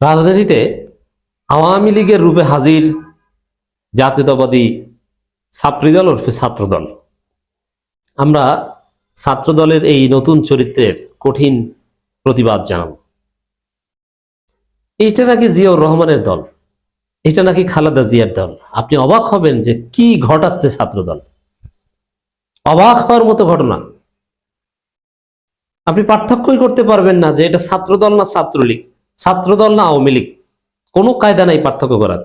রাজনীতিতে আওয়ামী লীগের রূপে হাজির জাতীয়তাবাদী ছাত্রদল ওরফে ছাত্রদল। আমরা ছাত্রদলের এই নতুন চরিত্রের কঠিন প্রতিবাদ জানাব। এটা নাকি জিয়াউর রহমানের দল? এটা নাকি খালেদা জিয়ার দল? আপনি অবাক হবেন যে কি ঘটাচ্ছে ছাত্রদল। অবাক হওয়ার মতো ঘটনা। আপনি পার্থক্যই করতে পারবেন না যে এটা ছাত্রদল না ছাত্রলীগ। ছাত্রদল না আওয়ামী লীগ, কোনো কায়দা নাই পার্থক্য করার।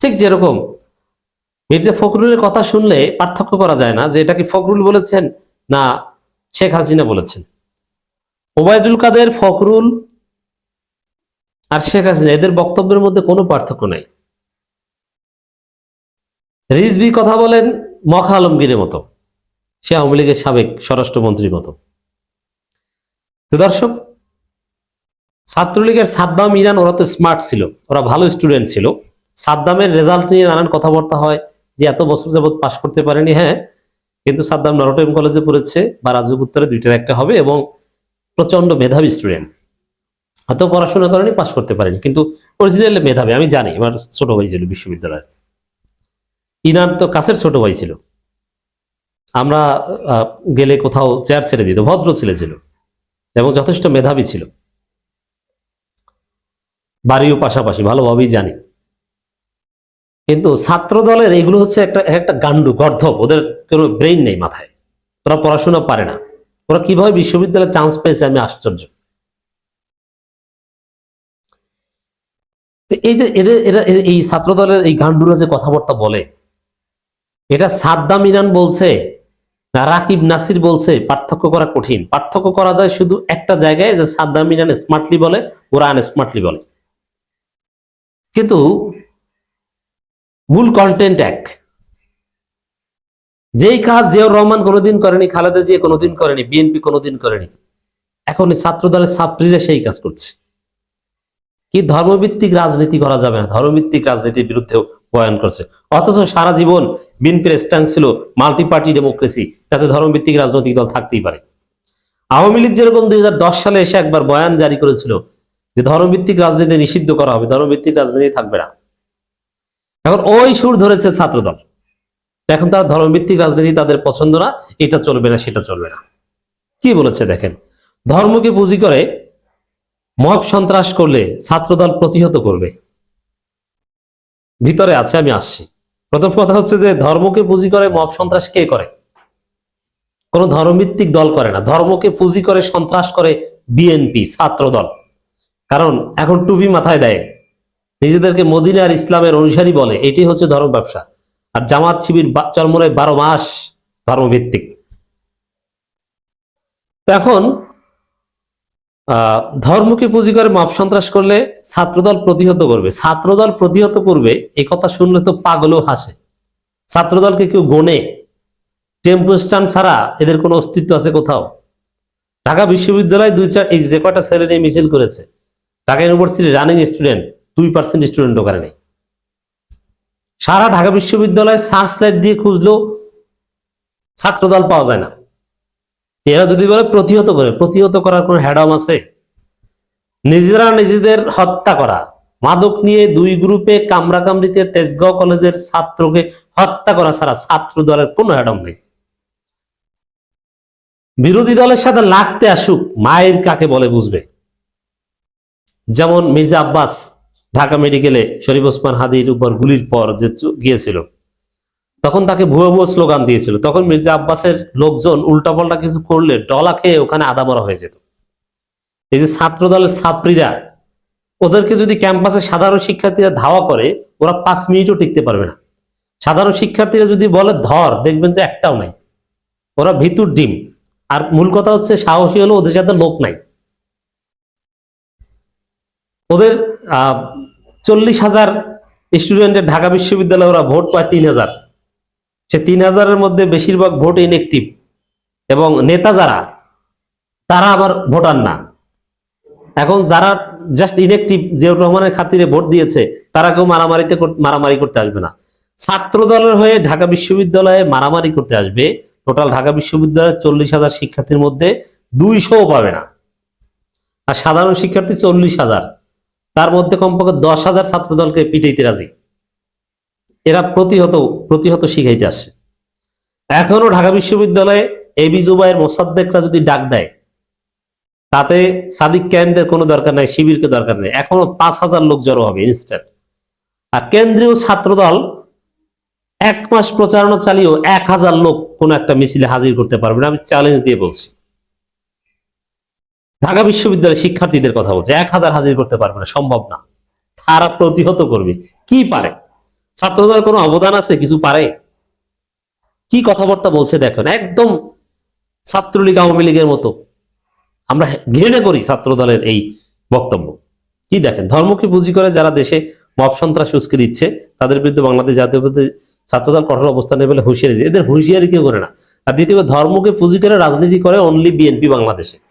ঠিক যেরকম মির্জা ফখরুলের কথা শুনলে পার্থক্য করা যায় না, যে এটা কি ফখরুল বলেছেন না শেখ হাসিনা বলেছেন। ওবায়দুল কাদের, ফখরুল আর শেখ হাসিনা, এদের বক্তব্যের মধ্যে কোনো পার্থক্য নাই। রিজবি কথা বলেন মখা আলমগীরের মতো, সে আওয়ামী লীগের সাবেক স্বরাষ্ট্রমন্ত্রীর মতো। তো দর্শক ছাত্রলীগের সাদ্দাম ইরান, ওরা তো স্মার্ট ছিল, ওরা ভালো স্টুডেন্ট ছিল। সাদ্দামের রেজাল্ট নিয়ে নানান কথাবার্তা হয়, যে এত বছর যাবৎ পাশ করতে পারেনি হ্যাঁ কিন্তু সাদ্দাম নরটেম কলেজে পড়েছে, বা রাজুক উত্তরে দুইটার একটা হবে, এবং প্রচণ্ড মেধাবী স্টুডেন্ট হয়তো পড়াশোনা করেনি পাশ করতে পারেনি, কিন্তু অরিজিনালি মেধাবী, আমি জানি, আমার ছোট ভাই ছিল বিশ্ববিদ্যালয়ে ইনান তো কাছের ছোট ভাই ছিল। আমরা গেলে কোথাও চেয়ার ছেড়ে দিত, ভদ্র ছেলে ছিল, এবং যথেষ্ট মেধাবী ছিল। বাড়িও পাশাপাশি, ভালোভাবেই জানি। কিন্তু ছাত্র দলের এগুলো হচ্ছে একটা একটা গান্ডু গর্ধব, ওদের কোনো ব্রেইন নেই মাথায়। ওরা পড়াশোনা পারে না। ওরা কীভাবে বিশ্ববিদ্যালয়ে চান্স পেয়েছে আমি আশ্চর্য। এই যে এরা এই ছাত্র দলের এই গান্ডুরা যে কথাবার্তা বলে, এটা সাদ্দাম ইরান বলছে রাকিব নাসির বলছে, পার্থক্য করা কঠিন। পার্থক্য করা যায় শুধু একটা জায়গায় যে সাদ্দাম ইরান স্মার্টলি বলে ওরা আনস্মার্টলি বলে। কিন্তু মূল কন্টেন্ট এক। যেই কাজ জিয়াউর রহমান কোনোদিন করেনি, খালেদা জিয়া কোনোদিন করেনি বিএনপি কোনোদিন করেনি, এখন এই ছাত্র দলের ছাত্রীরা সেই কাজ করছে। কি ধর্মভিত্তিক রাজনীতি করা যাবে না, ধর্মভিত্তিক রাজনীতির বিরুদ্ধেও বয়ান করছে। অথচ সারা জীবন বিএনপির স্ট্যান্ড ছিল মাল্টি পার্টি ডেমোক্রেসি তাতে ধর্মভিত্তিক রাজনৈতিক দল থাকতেই পারে। আওয়ামী লীগ যেরকম দুই হাজার দশ সালে এসে একবার বয়ান জারি করেছিল যে ধর্মভিত্তিক রাজনীতি নিষিদ্ধ করা হবে, ধর্মভিত্তিক রাজনীতি থাকবে না। এখন ওই সুর ধরেছে ছাত্রদল। এখন তার ধর্মভিত্তিক রাজনীতি তাদের পছন্দ না, এটা চলবে না, সেটা চলবে না। কি বলেছে দেখেন, ধর্মকে পুঁজি করে মব সন্ত্রাস করলে ছাত্রদল প্রতিহত করবে। ভিতরে আছে, আমি আসছি। প্রথম কথা হচ্ছে যে ধর্মকে পুঁজি করে মব সন্ত্রাস কে করে? কোন ধর্মভিত্তিক দল করে না। ধর্মকে পুঁজি করে সন্ত্রাস করে বিএনপি, ছাত্রদল। কারণ এখন টুপি মাথায় দেয়। নিজেদেরকে মদিনা আর ইসলামের অনুসারী বলে। এটি হচ্ছে ধর্ম ব্যবসা। আর জামাত শিবির বা- চরমরে বারো মাস ধর্মভিত্তিক। তো এখন ধর্মকে পুঁজি করে মাপ সন্ত্রাস করলে ছাত্রদল প্রতিহত করবে। ছাত্রদল প্রতিহত করবে এই কথা শুনলে তো পাগলও হাসে। ছাত্রদলকে কেউ গোনে। টেম্পো স্ট্যান্ড ছাড়া এদের কোনো অস্তিত্ব আছে কোথাও? ঢাকা বিশ্ববিদ্যালয় দুই চার এই যে কয়টা ছেলে নিয়ে মিছিল করেছে ঢাকা ইউনিভার্সিটি রানিং স্টুডেন্ট দুই পার্সেন্ট স্টুডেন্ট ওখানে নেই। সারা ঢাকা বিশ্ববিদ্যালয়ে সার্চ লাইট দিয়ে খুঁজলেও ছাত্রদল পাওয়া যায় না। এরা যদি বলে প্রতিহত করে, প্রতিহত করার কোন হ্যাডাম আছে? নিজেরা নিজেদের হত্যা করা, মাদক নিয়ে দুই গ্রুপে কামড়াকামড়িতে তেজগাঁও কলেজের ছাত্রকে হত্যা করা ছাড়া ছাত্র দলের কোনো হ্যাডাম নেই। বিরোধী দলের সাথে লাগতে আসুক, মায়ের কাকে বলে বুঝবে? যেমন মির্জা আব্বাস ঢাকা মেডিকেলে শরীফ ওসমান হাদির উপর গুলির পর যে গিয়েছিল, তখন তাকে ভুয়ো ভুয়ো স্লোগান দিয়েছিল। তখন মির্জা আব্বাসের লোকজন উল্টাপাল্টা কিছু করলে ডলা খেয়ে ওখানে আদা মরা হয়ে যেত। এই যে ছাত্র দলের ছাত্রীরা, ওদেরকে যদি ক্যাম্পাসে সাধারণ শিক্ষার্থীরা ধাওয়া করে, ওরা পাঁচ মিনিটও টিকতে পারবে না। সাধারণ শিক্ষার্থীরা যদি বলে, ধর, দেখবেন যে একটাও নাই। ওরা ভিতুর ডিম। আর মূল কথা হচ্ছে, সাহসী হলো ওদের সাথে লোক নাই। ওদের চল্লিশ হাজার স্টুডেন্টের ঢাকা বিশ্ববিদ্যালয়ে ওরা ভোট পায় তিন হাজার। সে তিন হাজারের মধ্যে বেশিরভাগ ভোট ইনএক্টিভ এবং নেতা যারা, তারা আবার ভোটার না। এখন যারা জাস্ট ইনএক্টিভ জিয়াউর রহমানের খাতিরে ভোট দিয়েছে, তারা কেউ মারামারিতে মারামারি করতে আসবে না। ছাত্র দলের হয়ে ঢাকা বিশ্ববিদ্যালয়ে মারামারি করতে আসবে, টোটাল ঢাকা বিশ্ববিদ্যালয়ের চল্লিশ হাজার শিক্ষার্থীর মধ্যে দুইশও পাবে না। আর সাধারণ শিক্ষার্থী চল্লিশ হাজার। তার মধ্যে কমপক্ষে দশ হাজার ছাত্র দলকে পিটাইতে রাজি। এরা প্রতিহত প্রতিহত শিখাইতে আসে। এখনও ঢাকা বিশ্ববিদ্যালয়ে এবি জুবাইয়ের মোসাদ্দেকরা যদি ডাক দেয়, তাতে সাদিক ক্যাম্পের কোনো দরকার নাই, শিবিরকে দরকার নেই। এখনও পাঁচ হাজার লোক জড়ো হবে ইনস্ট্যান্ট আর কেন্দ্রীয় ছাত্রদল এক মাস প্রচারণা চালিয়েও এক হাজার লোক কোনো একটা মিছিলে হাজির করতে পারবে না। আমি চ্যালেঞ্জ দিয়ে বলছি। ঢাকা বিশ্ববিদ্যালয়ের শিক্ষার্থীদের কথা বলছে। এক হাজার হাজির করতে পারবে না, সম্ভব না। তারা প্রতিহত করবে। কি পারে? ছাত্রদল কোনো অবদান আছে? কিছু পারে? কি কথাবার্তা বলছে দেখেন, একদম ছাত্রলীগ, আওয়ামী লীগের মতো। আমরা ঘৃণা করি ছাত্র দলের এই বক্তব্য। কি দেখেন, ধর্মকে পুঁজি করে যারা দেশে মব সন্ত্রাস উস্কে দিচ্ছে, তাদের বিরুদ্ধে বাংলাদেশ জাতীয় ছাত্রদল কঠোর অবস্থান নেবে হুঁশিয়ারি। এদের হুঁশিয়ারি কেউ করে না। আর দ্বিতীয়, ধর্মকে পুঁজি করে রাজনীতি করে অনলি বিএনপি বাংলাদেশে।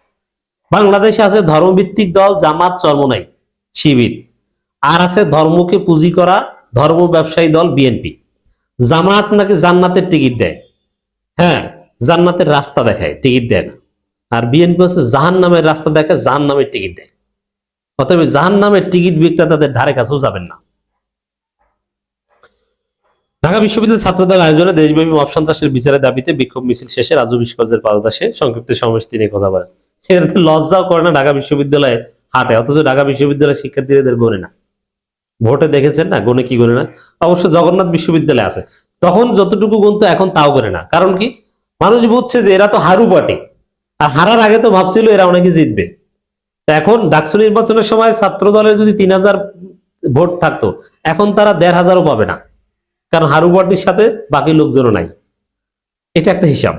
বাংলাদেশে আছে ধর্মভিত্তিক দল, জামাত, চরমনাই, শিবির। আর আছে ধর্মকে পুঁজি করা ধর্ম ব্যবসায়ী দল, বিএনপি। জামাত নাকি জান্নাতের টিকিট দেয়। হ্যাঁ জান্নাতের রাস্তা দেখায়, টিকিট দেয় না। আর বিএনপি হচ্ছে জাহান নামের রাস্তা দেখায় জাহান নামের টিকিট দেয়। অতএব জাহান নামের টিকিট বিক্রেতাদের ধারে কাছেও যাবেন না। ঢাকা বিশ্ববিদ্যালয় ছাত্রদল আয়োজনে দেশব্যাপী মব বিচারের দাবিতে বিক্ষোভ মিছিল শেষে রাজু বিস্কজের পাদদাসে সংক্ষিপ্ত সমাবেশ তিনি কথা বলেন। এতে লজ্জাও করে না ঢাকা বিশ্ববিদ্যালয়ে হাটে, অথচ ঢাকা বিশ্ববিদ্যালয়ের শিক্ষার্থীরা এদের গণে না। ভোটে দেখেছেন না? গণে কি গণে না? অবশ্য জগন্নাথ বিশ্ববিদ্যালয়ে আছে। তখন যতটুকু গুনতো এখন তাও করে না। কারণ কি? মানুষ বুঝছে যে এরা তো হারু বটে। আর হারার আগে তো ভাবছিল এরা অনেকে জিতবে। তো এখন ডাকসু নির্বাচনের সময় ছাত্র দলের যদি তিন হাজার ভোট থাকতো, এখন তারা দেড় হাজারও পাবে না। কারণ হারু বটির সাথে বাকি লোকজনও নাই। এটা একটা হিসাব।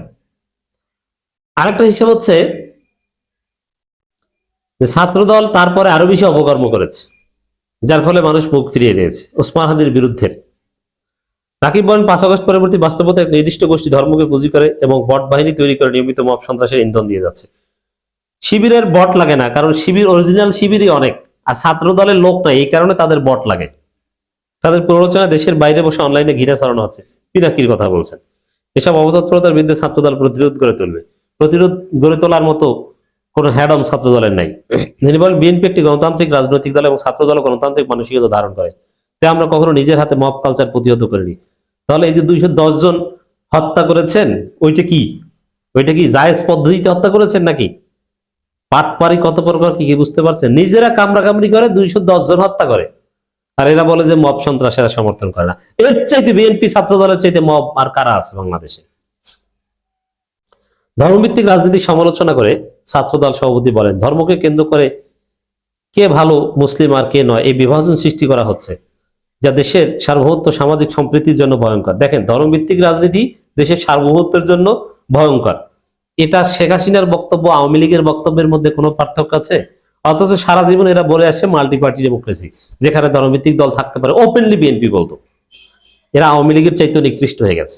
আরেকটা হিসাব হচ্ছে যে ছাত্রদল তারপরে আরও বেশি অপকর্ম করেছে, যার ফলে মানুষ মুখ ফিরিয়ে নিয়েছে। ওসমান হাদির বিরুদ্ধে। রাকিব বলেন পাঁচ আগস্ট পরবর্তী বাস্তবতা এক নির্দিষ্ট গোষ্ঠী ধর্মকে পুঁজি করে এবং বট বাহিনী তৈরি করে নিয়মিত মব সন্ত্রাসের ইন্ধন দিয়ে যাচ্ছে। শিবিরের বট লাগে না, কারণ শিবির অরিজিনাল শিবিরই অনেক, আর ছাত্র দলের লোক নাই, এই কারণে তাদের বট লাগে। তাদের প্ররোচনা দেশের বাইরে বসে অনলাইনে ঘৃণা ছড়ানো হচ্ছে। পিনাকির কথা বলছেন। এসব অবতৎপরতার বিরুদ্ধে ছাত্রদল প্রতিরোধ গড়ে তুলবে। প্রতিরোধ গড়ে তোলার মতো কোনো হ্যাডম ছাত্র দলের নাই। তিনি বলেন বিএনপি একটি গণতান্ত্রিক রাজনৈতিক দল এবং ছাত্র দল গণতান্ত্রিক মানসিকতা ধারণ করে। তাই আমরা কখনো নিজের হাতে মব কালচার প্রতিহত করিনি। তাহলে এই যে দুইশো দশ জন হত্যা করেছেন, ওইটা কি? ওইটা কি জায়েজ পদ্ধতিতে হত্যা করেছেন নাকি? পাট পাটপারি কত প্রকার কি কি বুঝতে পারছেন? নিজেরা কামড়া কামড়ি করে দুইশো জন হত্যা করে। আর এরা বলে যে মব সন্ত্রাসেরা সমর্থন করে না। এর চাইতে বিএনপি ছাত্র দলের চাইতে মব আর কারা আছে বাংলাদেশে? ধর্মভিত্তিক রাজনীতি সমালোচনা করে ছাত্রদল সভাপতি বলেন, ধর্মকে কেন্দ্র করে কে ভালো মুসলিম আর কে নয়, এই বিভাজন সৃষ্টি করা হচ্ছে, যা দেশের সার্বভৌমত্ব সামাজিক সম্প্রীতির জন্য ভয়ঙ্কর। দেখেন, ধর্মভিত্তিক রাজনীতি দেশের সার্বভৌমত্বের জন্য ভয়ঙ্কর। এটা শেখ হাসিনার বক্তব্য, আওয়ামী লীগের বক্তব্যের মধ্যে কোনো পার্থক্য আছে? অথচ সারা জীবন এরা বলে আসছে মাল্টি পার্টি ডেমোক্রেসি যেখানে ধর্মভিত্তিক দল থাকতে পারে। ওপেনলি বিএনপি বলতো। এরা আওয়ামী লীগের চাইতে নিকৃষ্ট হয়ে গেছে।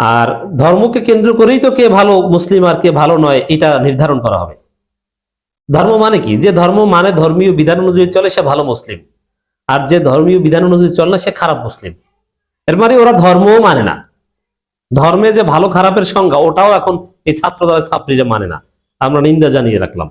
আর ধর্মকে কেন্দ্র করেই তো কে ভালো মুসলিম আর কে ভালো নয়, এটা নির্ধারণ করা হবে। ধর্ম মানে কি? যে ধর্ম মানে ধর্মীয় বিধান অনুযায়ী চলে সে ভালো মুসলিম, আর যে ধর্মীয় বিধান অনুযায়ী চলে না সে খারাপ মুসলিম। এর মানে ওরা ধর্মও মানে না। ধর্মে যে ভালো খারাপের সংজ্ঞা, ওটাও এখন এই ছাত্র দলের ছাত্রীরা মানে না। আমরা নিন্দা জানিয়ে রাখলাম।